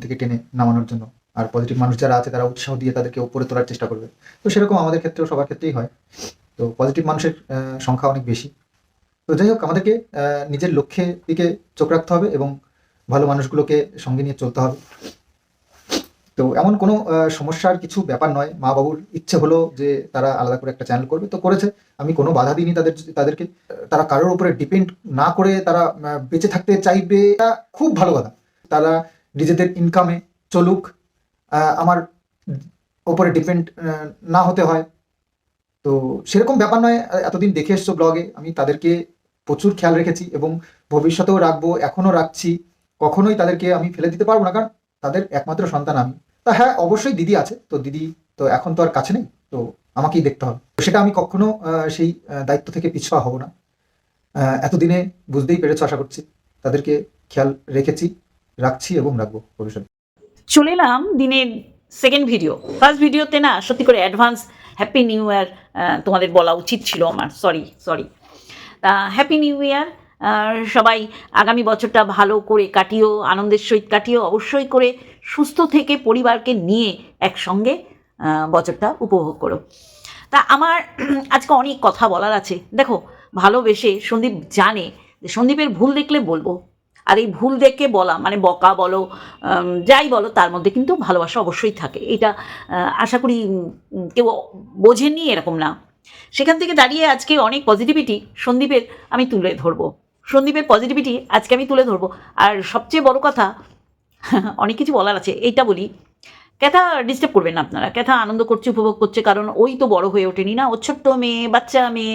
থেকে টেনে নামানোর জন্য। আর পজিটিভ মানুষ যারা আছে, তারা উৎসাহ দিয়ে তাদেরকে উপরে তোলার চেষ্টা করবে। তো সেরকম আমাদের ক্ষেত্রেও, সবার ক্ষেত্রেই হয়। তো পজিটিভ মানুষের সংখ্যা অনেক বেশি। তো যাই হোক, আমাদেরকে নিজের লক্ষ্যের দিকে চোখ রাখতে হবে এবং ভালো মানুষগুলোকে সঙ্গে নিয়ে চলতে হবে। তো এমন কোনো সমস্যার কিছু ব্যাপার নয়। মা বাবুর ইচ্ছে হলো যে তারা আলাদা করে একটা চ্যানেল করবে। তো করেছে। আমি কোনো বাধা দিইনি তাদের, তাদেরকে। তারা কারোর উপরে ডিপেন্ড না করে তারা বেঁচে থাকতে চাইবে খুব ভালো কথা। তারা নিজেদের ইনকামে চলুক আমার ওপরে ডিপেন্ড না হতে হয়। তো সেরকম ব্যাপার নয় এতদিন দেখে এসছো ব্লগে আমি তাদেরকে প্রচুর খেয়াল রেখেছি এবং ভবিষ্যতেও রাখব, এখনও রাখছি। কখনোই তাদেরকে আমি ফেলে দিতে পারব না, কারণ তাদের একমাত্র সন্তান আমি। তা হ্যাঁ অবশ্যই দিদি আছে, তো দিদি তো এখন তো আর কাছে নেই, তো আমাকেই দেখতে হবে। সেটা আমি কখনো সেই দায়িত্ব থেকে পিছুয়া হব না। এতদিনে বুঝতেই পেরেছ, আশা করছি, তাদেরকে খেয়াল রেখেছি। রাখছি এবং রাখব ভবিষ্যতে। চলে এলাম দিনের সেকেন্ড ভিডিও ফার্স্ট ভিডিওতে না, সত্যি করে অ্যাডভান্স হ্যাপি নিউ ইয়ার তোমাদের বলা উচিত ছিল আমার। Sorry sorry happy new year সবাই আগামী বছরটা ভালো করে কাটিও, আনন্দের সহিত কাটিও, অবশ্যই করে সুস্থ থেকে পরিবারকে নিয়ে একসঙ্গে বছরটা উপভোগ করো। তা, আমার আজকে অনেক কথা বলার আছে। দেখো, ভালোবেসে সন্দীপ জানে যে সন্দীপের ভুল দেখলে বলব। আর এই ভুল দেখে বলা মানে বকা বলো যাই বলো, তার মধ্যে কিন্তু ভালোবাসা অবশ্যই থাকে। এটা আশা করি কেউ বোঝেনি এরকম না। সেখান থেকে দাঁড়িয়ে আজকে অনেক পজিটিভিটি সন্দীপের আমি তুলে ধরবো। সন্দীপের পজিটিভিটি আজকে আমি তুলে ধরবো। আর সবচেয়ে বড় কথা, অনেক কিছু বলার আছে, এইটা বলি ক্যাথা ডিস্টার্ব করবেন না আপনারা। ক্যাথা আনন্দ করছে, উপভোগ করছে, কারণ ওই তো বড় হয়ে ওঠেনি না। ও ছোট্ট মেয়ে, বাচ্চা মেয়ে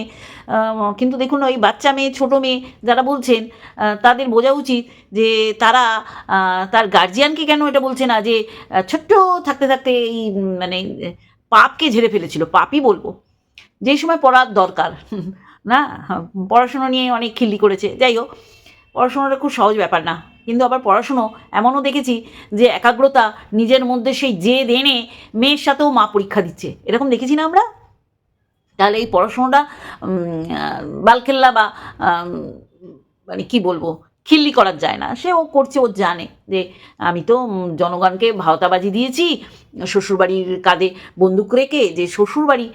কিন্তু দেখুন ওই বাচ্চা মেয়ে, ছোট মেয়ে যারা বলছেন তাদের বোঝা উচিত যে তারা তার গার্জিয়ানকে কেন এটা বলছে না যে ছোট্ট থাকতে থাকতে এই মানে পাপকে ঝেড়ে ফেলেছিল। পাপই বলব। যেই সময় পড়ার দরকার, না? পড়াশুনো নিয়ে অনেক খিল্লি করেছে। যাই হোক, পড়াশোনাটা খুব সহজ ব্যাপার না। কিন্তু আবার পড়াশুনো এমনও দেখেছি যে একাগ্রতা নিজের মধ্যে সেই জেদ এনে মেয়ের সাথেও মা পরীক্ষা দিচ্ছে। এরকম দেখেছি না আমরা? তাহলে এই পড়াশোনাটা বালখেল্লা বা মানে কি বলব, খিল্লি করার যায় না। সে ও করছে, ও জানে যে আমি তো জনগণকে ভাওতাবাজি দিয়েছি, শ্বশুরবাড়ির কাঁধে বন্দুক রেখে যে শ্বশুরবাড়ি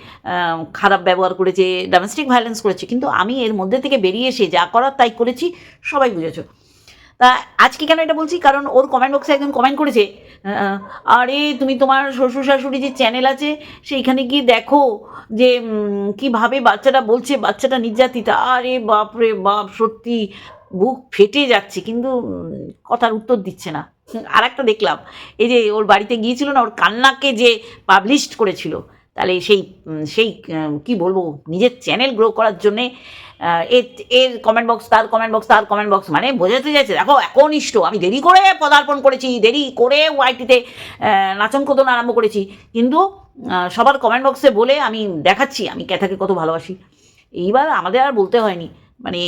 খারাপ ব্যবহার করেছে ডোমেস্টিক ভায়োলেন্স করেছে, কিন্তু আমি এর মধ্যে থেকে বেরিয়ে এসে যা করার তাই করেছি, সবাই বুঝেছ। তা আজকে কেন এটা বলছি? কারণ ওর কমেন্ট বক্সে একজন কমেন্ট করেছে আরে তুমি তোমার শ্বশুর শাশুড়ি যে চ্যানেল আছে, সেইখানে গিয়ে দেখো যে কীভাবে বাচ্চাটা বলছে, বাচ্চাটা নির্যাতিতা। আরে বাপ রে বাপ, সত্যি বুক ফেটে যাচ্ছে। কিন্তু কথার উত্তর দিচ্ছে না। আর একটা দেখলাম, এই যে ওর বাড়িতে গিয়েছিল না, ওর কান্নাকে যে পাবলিশড করেছিল, তাহলে সেই সেই কি বলব, নিজের চ্যানেল গ্রো করার জন্যে এর এর কমেন্ট বক্স তার কমেন্ট বক্স তার কমেন্ট বক্স মানে বোঝাতে যাচ্ছে দেখো, একনিষ্ঠ, আমি দেরি করে পদার্পণ করেছি, দেরি করে ওয়াইটিতে নাচন কোদন আরম্ভ করেছি, কিন্তু সবার কমেন্ট বক্সে বলে আমি দেখাচ্ছি, আমি ক্যাথাকে কত ভালোবাসি। এইবার আমাদের আর বলতে হয়নি মানে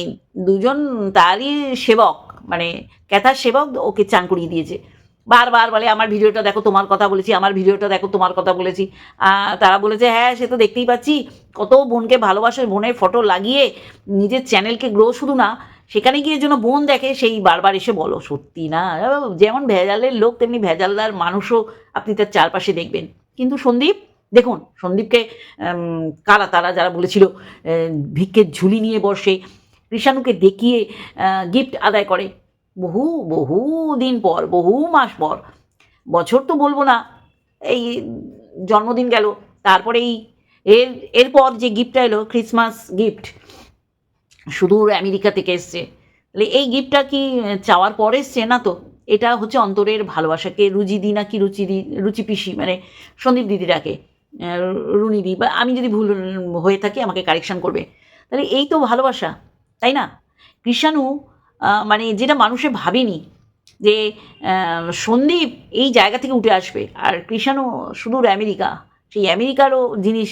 দুজন তারই সেবক মানে ক্যাথার সেবক ওকে চান করিয়ে দিয়েছে। বারবার বলে, আমার ভিডিওটা দেখো, তোমার কথা বলেছি, আমার ভিডিওটা দেখো, তোমার কথা বলেছি। তারা বলেছে হ্যাঁ সে তো দেখতেই পাচ্ছি। কত বোনকে ভালোবাসে, বোনের ফটো লাগিয়ে নিজের চ্যানেলকে গ্রো শুধু না, সেখানে গিয়ে যেন বোন দেখে, সেই বারবার এসে বলো, সত্যি না? যেমন ভেজালের লোক, তেমনি ভেজালদার মানুষও আপনি তার চারপাশে দেখবেন। কিন্তু সন্দীপ, দেখুন, সন্দীপকে কারা, তারা যারা বলেছিল ভিক্ষের ঝুলি নিয়ে বসে, কৃষাণুকে দেখিয়ে গিফট আদায় করে বহু বহু দিন পর, বহু মাস পর, বছর তো বলব না, এই জন্মদিন গেল, তারপরে এই এর, এরপর যে গিফটটা এলো ক্রিসমাস গিফট সুদূর আমেরিকা থেকে এসছে, তাহলে এই গিফটটা কি চাওয়ার পর এসছে না তো? এটা হচ্ছে অন্তরের ভালোবাসাকে, রুজি দি না কি রুচি দি, রুচি পিসি মানে সন্দীপ দিদিটাকে রুনি দি, বা আমি যদি ভুল হয়ে থাকি আমাকে কারেকশান করবে, তাহলে এই তো ভালোবাসা, তাই না? কৃষাণু মানে যেটা মানুষে ভাবেনি যে সন্দীপ এই জায়গা থেকে উঠে আসবে। আর কৃষাণও সুদূর আমেরিকা, সেই আমেরিকারও জিনিস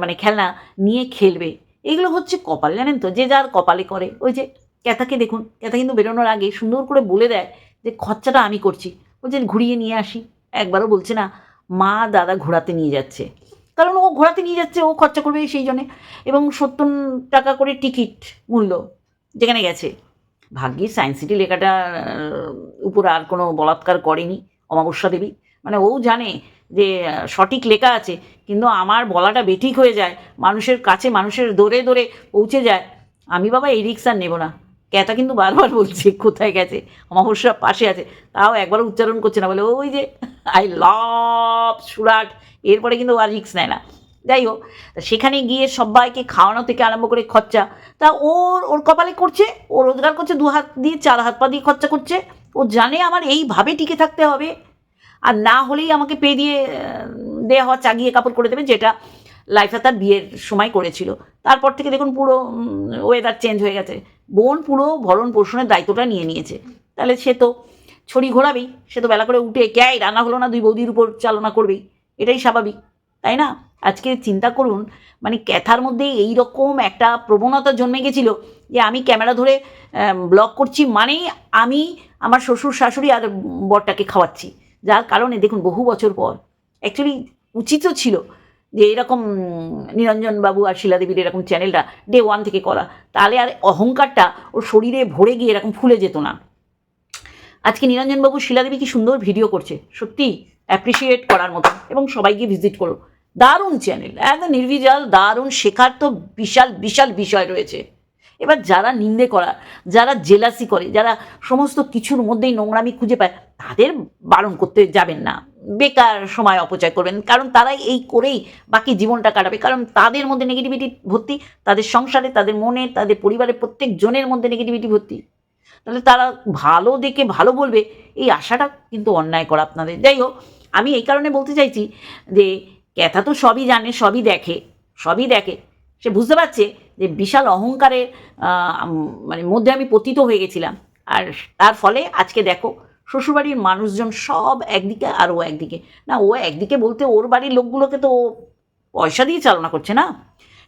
মানে খেলনা নিয়ে খেলবে। এগুলো হচ্ছে কপাল, জানেন তো? যে যার কপালে করে। ওই যে ক্যাথাকে দেখুন, ক্যাথা কিন্তু বেরোনোর আগে সুন্দর করে বলে দেয় যে, খরচাটা আমি করছি। যে ঘুরিয়ে নিয়ে আসি। একবারও বলছে না, মা দাদা ঘোরাতে নিয়ে যাচ্ছে। কারণ ও ঘোরাতে নিয়ে যাচ্ছে, ও খরচা করবে সেই জন্যে। এবং সত্তর টাকা করে টিকিট মূল্য যেখানে গেছে। ভাগ্যিস সায়েন্স সিটি লেখাটার উপর আর কোনো বলাৎকার করেনি অমাবস্যা দেবী। মানে ও জানে যে সঠিক লেখা আছে, কিন্তু আমার বলাটা বেঠিক হয়ে যায়, মানুষের কাছে মানুষের দৌড়ে দৌড়ে পৌঁছে যায়, আমি বাবা এই রিক্স আর নেব না। ক্যাটা কিন্তু বারবার বলছে, কোথায় গেছে? অমাবস্যা পাশে আছে। তাও একবার উচ্চারণ করছে না, বলে ওই যে আই লাভ সুরাট, এরপরে কিন্তু আর রিক্স নেয় না। যাই হোক সেখানে গিয়ে সবাইকে খাওয়ানো থেকে আরম্ভ করে খরচা। তা ওর ওর কপালে করছে, ও রোজগার করছে, দু হাত দিয়ে চার হাত পা দিয়ে খরচা করছে। ও জানে আমার এইভাবে টিকে থাকতে হবে। আর না হলেই আমাকে পেয়ে দিয়ে দেওয়া হওয়া চাগিয়ে কাপড় করে দেবে, যেটা লাইফে তার বিয়ের সময় করেছিল। তারপর থেকে দেখুন পুরো ওয়েদার চেঞ্জ হয়ে গেছে। বোন পুরো ভরণ পোষণের দায়িত্বটা নিয়ে নিয়েছে। তাহলে সে তো ছড়ি ঘোরাবেই, সে তো বেলা করে উঠে, ক্যাই, রান্না হলো না দুই বৌদির উপর চালনা করবেই এটাই স্বাভাবিক, তাই না? আজকে চিন্তা করুন মানে ক্যাথার মধ্যে এই রকম একটা প্রবণতা জন্মে গেছিল যে আমি ক্যামেরা ধরে ব্লগ করছি মানেই আমি আমার শ্বশুর শাশুড়ি আর বরটাকে খাওয়াচ্ছি। যার কারণে দেখুন বহু বছর পর অ্যাকচুয়ালি উচিতও ছিল যে এরকম নিরঞ্জন বাবু আর শিলাদেবীর এরকম চ্যানেলটা ডে ওয়ান থেকে করা। তাহলে আর অহংকারটা ওর শরীরে ভরে গিয়ে এরকম ফুলে যেত না। আজকে নিরঞ্জনবাবু শিলাদেবী কি সুন্দর ভিডিও করছে সত্যি অ্যাপ্রিসিয়েট করার মতো। এবং সবাইকে ভিজিট করো। দারুণ চ্যানেল একদম নির্বিজাল, দারুণ, শেখার তো বিশাল বিশাল বিষয় রয়েছে। এবার যারা নিন্দে করা, যারা জেলাসি করে, যারা সমস্ত কিছুর মধ্যেই নোংরামি খুঁজে পায়, তাদের বারণ করতে যাবেন না। বেকার সময় অপচয় করবেন, কারণ তারাই এই করেই বাকি জীবনটা কাটাবে। কারণ তাদের মধ্যে নেগেটিভিটি ভর্তি, তাদের সংসারে, তাদের মনে, তাদের পরিবারের প্রত্যেক জনের মধ্যে নেগেটিভিটি ভর্তি। তাহলে তারা ভালো দেখে ভালো বলবে, এই আশাটা কিন্তু অন্যায় করা আপনাদের। যাই হোক, আমি এই কারণে বলতে চাইছি যে ক্যাথা তো সবই জানে, সবই দেখে সবই দেখে। সে বুঝতে পারছে যে বিশাল অহংকারের মানে মধ্যে আমি পতিত হয়ে গেছিলাম। আর তার ফলে আজকে দেখো, শ্বশুরবাড়ির মানুষজন সব একদিকে আর ও একদিকে। না, ও একদিকে বলতে ওর বাড়ির লোকগুলোকে তো পয়সা দিয়ে চালনা করছে না?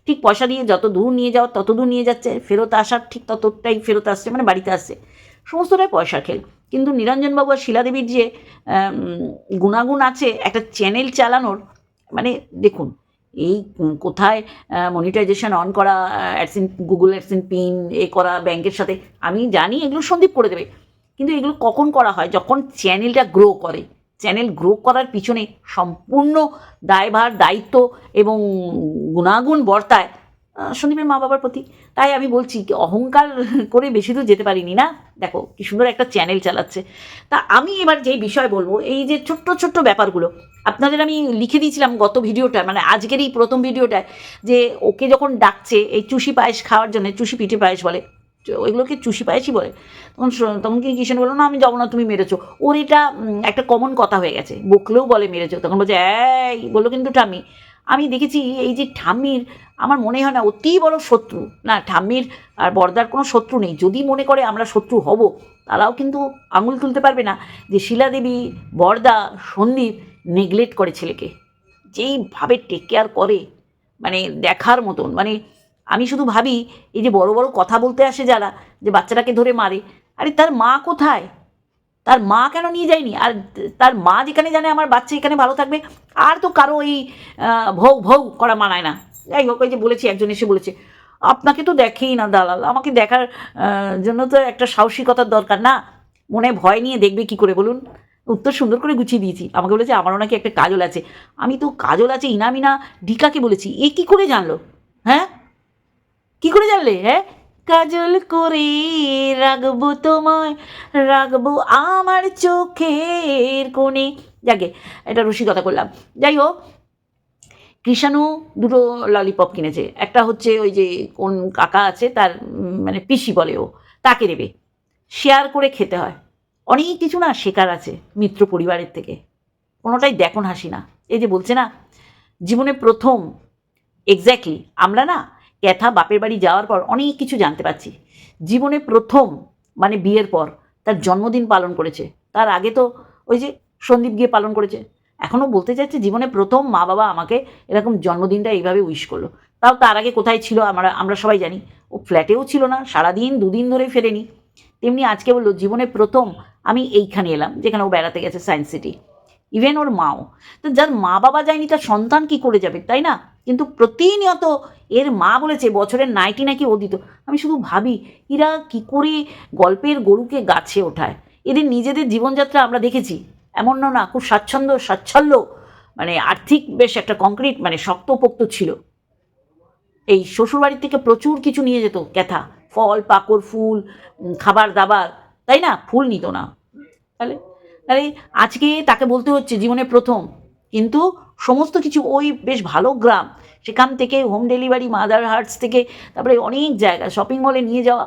ঠিক পয়সা দিয়ে যত দূর নিয়ে যাওয়ার তত দূর নিয়ে যাচ্ছে, ফেরত আসার ঠিক ততটাই ফেরত আসছে মানে বাড়িতে আসছে। সমস্তটাই পয়সা খেল। কিন্তু নিরঞ্জনবাবু আর শিলাদেবীর যে গুণাগুণ আছে, একটা চ্যানেল চালানোর মানে দেখুন, এই কোথায় মনিটাইজেশন অন করা অ্যাডসিন গুগল অ্যাডসিন পিন এ করা, ব্যাংকের সাথে, আমি জানি এগুলো সন্দীপ করে দেবে। কিন্তু এগুলো কখন করা হয়? যখন চ্যানেলটা গ্রো করে চ্যানেল গ্রো করার পিছনে সম্পূর্ণ দায়ভার, দায়িত্ব এবং গুণাগুণ বর্তায় সন্দীপের মা বাবার প্রতি। তাই আমি বলছি কি, অহংকার করে বেশি দূর যেতে পারিনি না? দেখো, কি সুন্দর একটা চ্যানেল চালাচ্ছে। তা আমি এবার যেই বিষয় বলব, এই যে ছোট্ট ছোট্ট ব্যাপারগুলো, আপনাদের আমি লিখে দিয়েছিলাম গত ভিডিওটা মানে আজকের এই প্রথম ভিডিওটায়, যে ওকে যখন ডাকছে, এই চুষি পায়েস খাওয়ার জন্য, চুষি পিঠে পায়েস বলে ওইগুলোকে চুষি পায়েসই বলে। তখন তখন কি কিষান বলল, না, আমি যাব না, তুমি মেরেছো। ওর এটা একটা কমন কথা হয়ে গেছে। বকলেও বলে, মেরেছো। তখন বলছে, এই, বলল কিন্তু ঠাম্মি আমি দেখেছি এই যে ঠাম্মির, আমার মনে হয় না, অতি বড় শত্রু। না, ঠাম্মির আর বর্দার কোনো শত্রু নেই। যদি মনে করে আমরা শত্রু হব, তারাও কিন্তু আঙুল তুলতে পারবে না যে শিলাদেবী, বর্দা, সন্দীপ নেগলেক্ট করে ছেলেকে। যেইভাবে টেক কেয়ার করে মানে দেখার মতন মানে আমি শুধু ভাবি, এই যে বড় বড় কথা বলতে আসে যারা, যে বাচ্চাটাকে ধরে মারে, আরে তার মা কোথায়? তার মা কেন নিয়ে যায়নি? আর তার মা যেখানে জানে আমার বাচ্চা এখানে ভালো থাকবে, আর তো কারও এই ভৌ ভৌ করা মানায় না। যাই হোক, ওই যে বলেছি, একজন এসে বলেছে, আপনাকে তো দেখেই না দালাল, আমাকে দেখার জন্য তো একটা সাহসিকতার দরকার না। মনে ভয় নিয়ে দেখবে কি করে বলুন? উত্তর সুন্দর করে গুছিয়ে দিয়েছি। আমাকে বলেছে, আমারও নাকি একটা কাজল আছে। আমি তো কাজল আছে, ইনামিনা, ডিকাকে বলেছি, এ কি করে জানলো? হ্যাঁ? কি করে জানলে হ্যাঁ? কাজল করে রাখব তোমায়, রাখব আমার চোখের কোণে। যাকে এটা রসিকতা করলাম। যাই হোক, কৃষাণু দুটো ললিপপ কিনেছে। একটা হচ্ছে ওই যে কোন কাকা আছে, তার মানে পিসি বলে ও, তাকে দেবে। শেয়ার করে খেতে হয়। অনেক কিছু না শেখার আছে মিত্র পরিবারের থেকে। কোনোটাই দেখুন হাসি না। এই যে বলছে না, জীবনে প্রথম এক্স্যাক্টলি আমরা না ক্যাথা বাপের বাড়ি যাওয়ার পর অনেক কিছু জানতে পারছি। জীবনে প্রথম মানে বিয়ের পর, তার জন্মদিন পালন করেছে। তার আগে তো ওই যে সন্দীপ গিয়ে পালন করেছে। এখনও বলতে চাইছে জীবনে প্রথম মা বাবা আমাকে এরকম জন্মদিনটা এইভাবে উইশ করল। তাও তার আগে কোথায় ছিল আমরা আমরা সবাই জানি। ও ফ্ল্যাটেও ছিল না, সারাদিন দুদিন ধরে ফেরেনি। তেমনি আজকে বলল, জীবনে প্রথম আমি এইখানে এলাম, যেখানে ও বেড়াতে গেছে সায়েন্স সিটি ইভেন ওর মাও। তো যার মা বাবা যায়নি, তার সন্তান কি করে যাবে, তাই না? কিন্তু প্রতিনিয়ত এর মা বলেছে, বছরের নাইটি নাকি ও দিত আমি শুধু ভাবি এরা কি করে গল্পের গরুকে গাছে ওঠায়? এদের নিজেদের জীবনযাত্রা আমরা দেখেছি। এমন না খুব স্বাচ্ছন্দ্য, স্বাচ্ছল্য। মানে আর্থিক বেশ একটা কংক্রিট মানে শক্তপোক্ত ছিল। এই শ্বশুরবাড়ির থেকে প্রচুর কিছু নিয়ে যেত, ক্যাথা। ফল পাকড় ফুল খাবার, দাবার। তাই না? ফুল নিত না। তাহলে তাহলে আজকে তাকে বলতে হচ্ছে জীবনে প্রথম। কিন্তু সমস্ত কিছু ওই বেশ ভালো গ্রাম। সেখান থেকে হোম ডেলিভারি মাদার হার্টস থেকে তারপরে অনেক জায়গা শপিং মলে নিয়ে যাওয়া।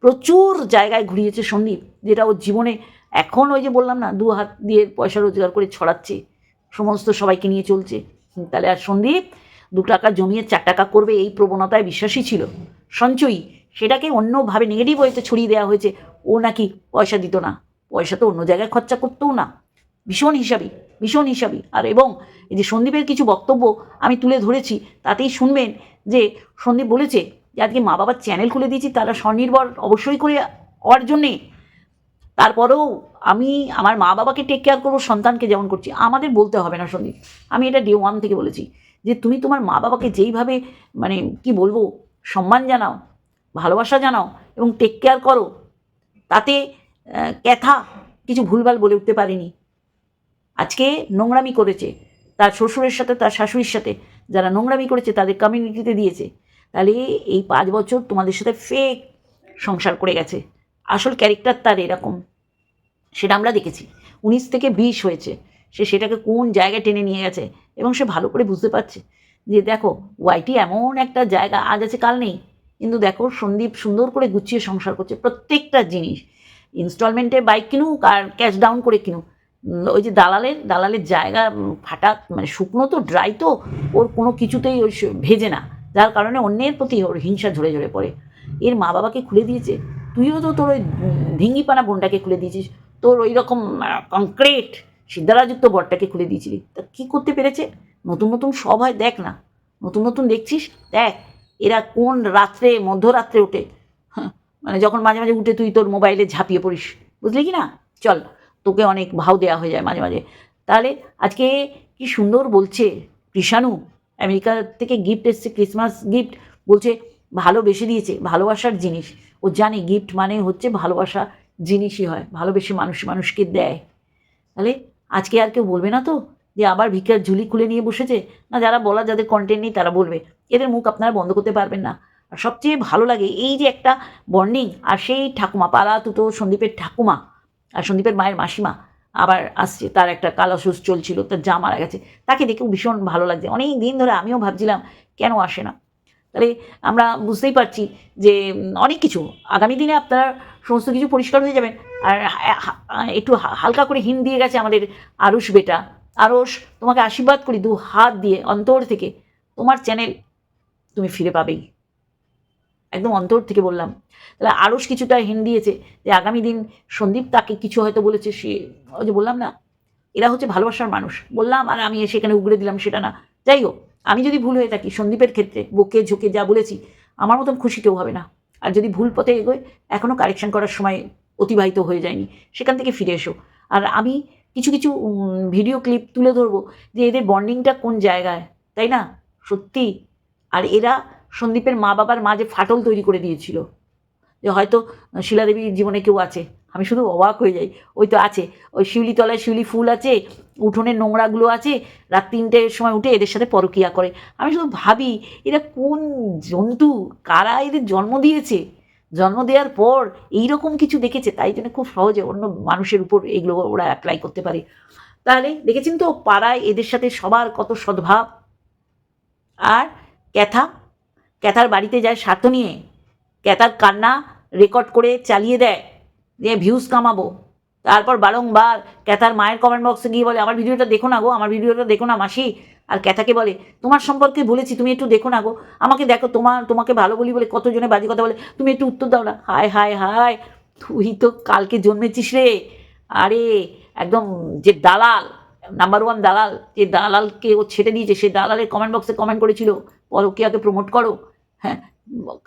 প্রচুর জায়গায় ঘুরিয়েছে সন্দীপ, যেটা ওর জীবনে এখন ওই যে বললাম না দু হাত দিয়ে পয়সা রোজগার করে ছড়াচ্ছে। সমস্ত সবাইকে নিয়ে চলছে। তাহলে আর সন্দীপ, দু টাকা জমিয়ে চার টাকা করবে এই প্রবণতায় বিশ্বাসী ছিল। সঞ্চয়ী, সেটাকে অন্যভাবে নেগেটিভ হয়েছে ছড়িয়ে দেওয়া হয়েছে। ও নাকি পয়সা দিত না। পয়সা তো অন্য জায়গায় খরচা করতেও না। ভীষণ হিসাবি। ভীষণ হিসাবি। আর এবং এই যে সন্দীপের কিছু বক্তব্য আমি তুলে ধরেছি, তাতেই শুনবেন যে সন্দীপ বলেছে যে, আজকে মা বাবার চ্যানেল খুলে দিয়েছি, তারা স্বনির্ভর অবশ্যই করে হওয়ার জন্যে। তারপরেও আমি আমার মা বাবাকে টেক কেয়ার করব, সন্তানকে যেমন করছি। আমাদের বলতে হবে না সন্দীপ। আমি এটা ডে ওয়ান থেকে বলেছি যে, তুমি তোমার মা বাবাকে যেইভাবে মানে কি বলব, সম্মান জানাও, ভালোবাসা জানাও এবং টেক কেয়ার করো, তাতে ক্যাথা কিছু ভুলভাল বলে উঠতে পারেনি। আজকে নোংরামি করেছে, তার শ্বশুরের সাথে, তার শাশুড়ির সাথে, যারা নোংরামি করেছে, তাদের কমিউনিটিতে দিয়েছে। তাহলে এই পাঁচ বছর তোমাদের সাথে ফেক সংসার করে গেছে। আসল ক্যারেক্টার তার এরকম, সেটা আমরা দেখেছি। উনিশ থেকে বিশ হয়েছে, সে সেটাকে কোন জায়গায় টেনে নিয়ে গেছে, এবং সে ভালো করে বুঝতে পারছে যে দেখো ওয়াইটি এমন একটা জায়গা, আজ আছে, কাল নেই। কিন্তু দেখো, সন্দীপ সুন্দর করে গুছিয়ে সংসার করছে প্রত্যেকটা জিনিস। ইনস্টলমেন্টে বাইক কিনুক আর ক্যাশ ডাউন করে কিনুক। ওই যে দালালের দালালের জায়গা ফাটা মানে শুকনো তো ড্রাই তো ওর কোনো কিছুতেই ওই ভেজে না। যার কারণে অন্যের প্রতি ওর হিংসা ঝরে ঝরে পড়ে। এর মা বাবাকে খুলে দিয়েছে। তুইও তো তোর ওই ভিঙ্গিপানা বোনটাকে খুলে দিয়েছিস। তোর ওই রকম কংক্রিট সিদ্ধারাযুক্ত বরটাকে খুলে দিয়েছিলি। তা কী করতে পেরেছে? নতুন নতুন সব হয় দেখ না। নতুন নতুন দেখছিস? দেখ এরা কোন রাত্রে মধ্যরাত্রে ওঠে। হ্যাঁ, মানে যখন মাঝে মাঝে উঠে তুই তোর মোবাইলে ঝাঁপিয়ে পড়িস। বুঝলি কি না? চল। তোকে অনেক ভাও দেওয়া হয়ে যায় মাঝে মাঝে। তাহলে আজকে কি সুন্দর বলছে কৃষাণু? আমেরিকা থেকে গিফট এসছে ক্রিসমাস গিফট বলছে, ভালোবেসে দিয়েছে, ভালোবাসার জিনিস। ও জানে গিফট মানে হচ্ছে ভালোবাসা জিনিসই হয়, ভালোবেসে মানুষ মানুষকে দেয়। তাহলে আজকে আর কেউ বলবে না তো যে আবার ভিক্ষার ঝুলি খুলে নিয়ে বসেছে? না, যারা বলা যাদের কন্টেন্ট নেই তারা বলবে। এদের মুখ আপনারা বন্ধ করতে পারবেন না। আর সবচেয়ে ভালো লাগে এই যে একটা বন্ডিং আর সেই ঠাকুমা, পালা, তুতো, সন্দীপের ঠাকুমা। আর সন্দীপের মায়ের মাসিমা আবার আসছে, তার একটা কালাসুস চলছিল, তার যা মারা গেছে, তাকে দেখেও ভীষণ ভালো লাগছে। অনেক দিন ধরে আমিও ভাবছিলাম, কেন আসে না? তাহলে আমরা বুঝতেই পারছি যে অনেক কিছু, আগামী দিনে আপনারা সমস্ত কিছু পরিষ্কার হয়ে যাবেন আর একটু হালকা করে হিন দিয়ে গেছে আমাদের আরুষ বেটা। আরুষ, তোমাকে আশীর্বাদ করি দু হাত দিয়ে অন্তর থেকে। তোমার চ্যানেল তুমি ফিরে পাবেই। একদম অন্তর থেকে বললাম। তাহলে আরুষ কিছুটা হিন দিয়েছে যে আগামী দিন সন্দীপ তাকে কিছু হয়তো বলেছে, সে ওই যে বললাম না, এরা হচ্ছে ভালোবাসার মানুষ। বললাম, আর আমি সেখানে উগড়ে দিলাম সেটা না। যাই হোক, আমি যদি ভুল হয়ে থাকি সন্দীপের ক্ষেত্রে, বকে ঝুঁকে যা বলেছি, আমার মতন খুশি কেউ হবে না। আর যদি ভুল পথে এগোয় এখনও কারেকশন করার সময় অতিবাহিত হয়ে যায়নি। সেখান থেকে ফিরে এসো। আর আমি কিছু কিছু ভিডিও ক্লিপ তুলে ধরবো যে এদের বন্ডিংটা কোন জায়গায়, তাই না? সত্যি। আর এরা সন্দীপের মা বাবার মাঝে ফাটল তৈরি করে দিয়েছিল, যে হয়তো শিলাদেবীর জীবনে কেউ আছে, আমি শুধু অবাক হয়ে যাই, ওই তো আছে, ওই শিউলি তলায় শিউলি ফুল আছে উঠোনের নোংরাগুলো আছে, রাত তিনটের সময় উঠে এদের সাথে পরকিয়া করে। আমি শুধু ভাবি, এরা কোন জন্তু, কারা এদের জন্ম দিয়েছে? জন্ম দেওয়ার পর এই রকম কিছু দেখেছে, তাই জন্য খুব সহজে অন্য মানুষের উপর এগুলো ওরা অ্যাপ্লাই করতে পারে। তাহলে দেখেছেন তো পাড়ায় এদের সাথে সবার কত সদ্ভাব, আর ক্যাথা ক্যাথার বাড়িতে যায় স্বার্থ নিয়ে, ক্যাথার কান্না রেকর্ড করে চালিয়ে দেয়, দিয়ে ভিউজ কামাবো। তারপর বারংবার ক্যাথার মায়ের কমেন্ট বক্সে গিয়ে বলে, আমার ভিডিওটা দেখো না গো, আমার ভিডিওটা দেখো না মাসি। আর ক্যাথাকে বলে, তোমার সম্পর্কে বলেছি, তুমি একটু দেখো না গো। আমাকে দেখো, তোমার, তোমাকে ভালো বলি বলে কতজনে বাজে কথা বলে, তুমি একটু উত্তর দাও না। হায় হায় হায়, তুই তো কালকে জন্মেছিস রে। আরে, একদম যে দালাল নাম্বার ওয়ান দালাল, যে দালালকে ও ছেটে দিয়েছে, সে দালালের কমেন্ট বক্সে কমেন্ট করেছিল। পরকিয়াকে প্রমোট করো। হ্যাঁ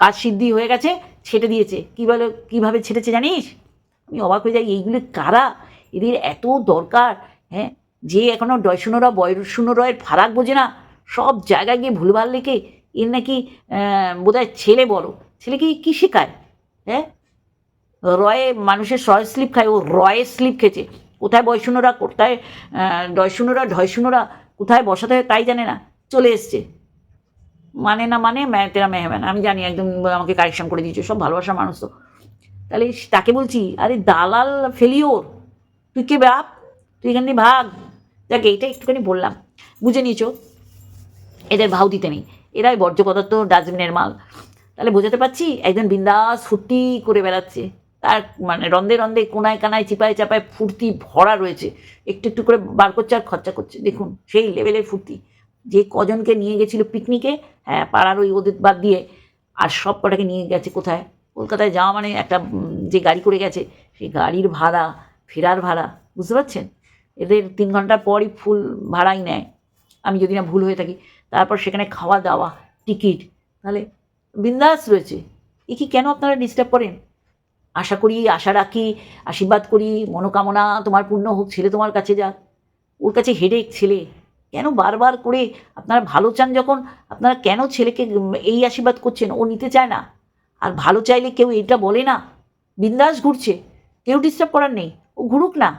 কাজ সিদ্ধি হয়ে গেছে, ছেটে দিয়েছে। কী বলে, কীভাবে ছেটেছে জানিস? আমি অবাক হয়ে যাই, এইগুলি কারা? এদের এত দরকার হ্যাঁ? যে এখনও ডয়শূন্যরা বয়শূন্যরয়ের ফারাক বোঝে না। সব জায়গায় গিয়ে ভুলভাল লেখে, এর নাকি বোধহয় ছেলে বড়। ছেলেকে কী শেখায়? হ্যাঁ? রয়ে মানুষের সয় স্লিপ খায়, ও রয়ে স্লিপ খেয়েছে কোথায় বয়শূন্যরা কোথায় ডয়শূন্যরা ঢয়শূন্যরা কোথায় বসাতে হয় তাই জানে না। চলে এসছে। মানে না মানে তেরা মেহমান। আমি জানি একদম আমাকে কারেকশন করে দিয়েছে, সব ভালোবাসার মানুষ তো। তাহলে তাকে বলছি, আরে দালাল ফেলিওর, তুই কে বাপ? তুই এখান ভাগ। দেখ, এইটা একটুখানি বললাম, বুঝে নিয়েছো? এদের ভাও দিতে নেই, এরাই বর্জ্য পদার্থ, ডাস্টবিনের মাল। তাহলে বোঝাতে পারছি, একজন বিন্দাস ফুর্তি করে বেড়াচ্ছে। তার মানে রন্দে রন্দে কোনায় কানায়, চিপায় চাপায় ফুর্তি ভরা রয়েছে। একটু একটু করে বার করছে আর খরচা করছে। দেখুন, সেই লেভেলের ফুর্তি। যে কজনকে নিয়ে গেছিল পিকনিকে হ্যাঁ পাড়ার ওই ওদের বাদ দিয়ে, আর সব কটাকে নিয়ে গেছে কোথায়? কলকাতায় যাওয়া মানে একটা যে গাড়ি করে গেছে, সেই গাড়ির ভাড়া, ফেরার ভাড়া, বুঝতে পারছেন? এদের তিন ঘণ্টার পরই ফুল ভাড়াই নেয়। আমি যদি না ভুল হয়ে থাকি, তারপর সেখানে খাওয়া দাওয়া টিকিট তাহলে বিন্দাস রয়েছে। এ কি কেন আপনারা ডিস্টার্ব করেন? আশা করি, আশা রাখি, আশীর্বাদ করি, মনোকামনা তোমার পূর্ণ হোক, ছেলে তোমার কাছে যাক। ওর কাছে হেডেক ছেলে। কেন বারবার করে আপনারা ভালো চান যখন? আপনারা কেন ছেলেকে এই আশীর্বাদ করছেন? ও নিতে চায় না। আর ভালো চাইলে কেউ এটা বলে না। বিন্দাস ঘুরছে। কেউ ডিস্টার্ব করার নেই। ও ঘুরুক না।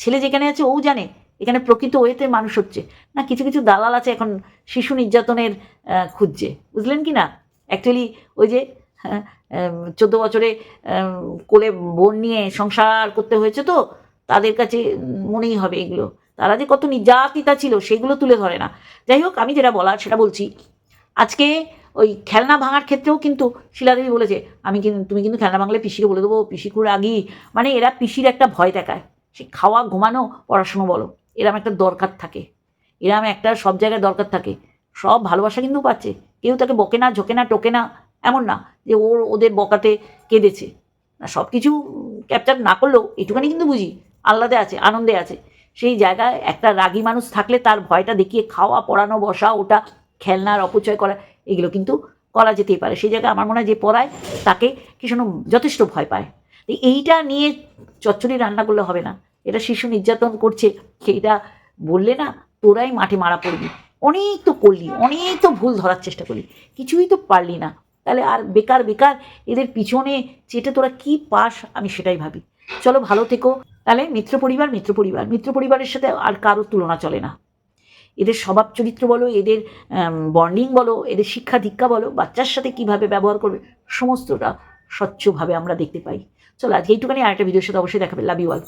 ছেলে যেখানে আছে ও জানে। এখানে প্রকৃত ওয়েতে মানুষ হচ্ছে। না কিছু কিছু দালাল আছে এখন শিশু নির্যাতনের খুঁজছে। বুঝলেন কি না? অ্যাকচুয়ালি ওই যে হ্যাঁ, চোদ্দ বছরে কোলে বোন নিয়ে সংসার করতে হয়েছে তো তাদের কাছে মনেই হবে এগুলো। তারা যে কত নির্যাতিতা ছিল, সেগুলো তুলে ধরে না। যাই হোক, আমি যেটা বলার, সেটা বলছি। আজকে ওই খেলনা ভাঙার ক্ষেত্রেও কিন্তু শিলাদেবী বলেছে, আমি কিন্তু তুমি কিন্তু খেলনা ভাঙলে পিসিকে বলে দেবো পিসিকুর আগেই মানে এরা পিসির একটা ভয় দেখায়। সে খাওয়া, ঘুমানো, পড়াশুনো বলো, এরম একটা দরকার থাকে। এরম একটা সব জায়গায় দরকার থাকে। সব ভালোবাসা কিন্তু পাচ্ছে। কেউ তাকে বকে না, ঝোঁকে না, টোকে না, এমন না যে ওর ওদের বকাতে কেঁদেছে। না সব কিছু ক্যাপচার না করলেও এটুখানি কিন্তু বুঝি। আহ্লাদে আছে, আনন্দে আছে। সেই জায়গায় একটা রাগী মানুষ থাকলে তার ভয়টা দেখিয়ে খাওয়া, পড়ানো, বসা ওটা খেলনার অপচয় করা, এগুলো কিন্তু করা যেতেই পারে। সেই জায়গায় আমার মনে হয় যে পড়ায় তাকে কৃষ্ণ যথেষ্ট ভয় পায়। এইটা নিয়ে চচ্চড়ি রান্না করলে হবে না। এটা শিশু নির্যাতন করছে, সেইটা বললে না তোরাই মাঠে মারা পড়বি। অনেক তো করলি, অনেক তো ভুল ধরার চেষ্টা করলি। কিছুই তো পারলি না। তাহলে আর বেকার বেকার এদের পিছনে চেটে তোরা কি পাস আমি সেটাই ভাবি। চলো ভালো থেকো। তাহলে মিত্র পরিবার মিত্র পরিবার। মিত্র পরিবারের সাথে আর কারও তুলনা চলে না। এদের স্বভাব চরিত্র বলো, এদের বর্নিং বলো, এদের শিক্ষা দীক্ষা বলো, বাচ্চার সাথে কীভাবে ব্যবহার করবে, সমস্তটা স্বচ্ছভাবে আমরা দেখতে পাই। চলো, আজকে এইটুখানি, আরেকটা ভিডিওর সাথে অবশ্যই দেখাবে লাভ ইউ অল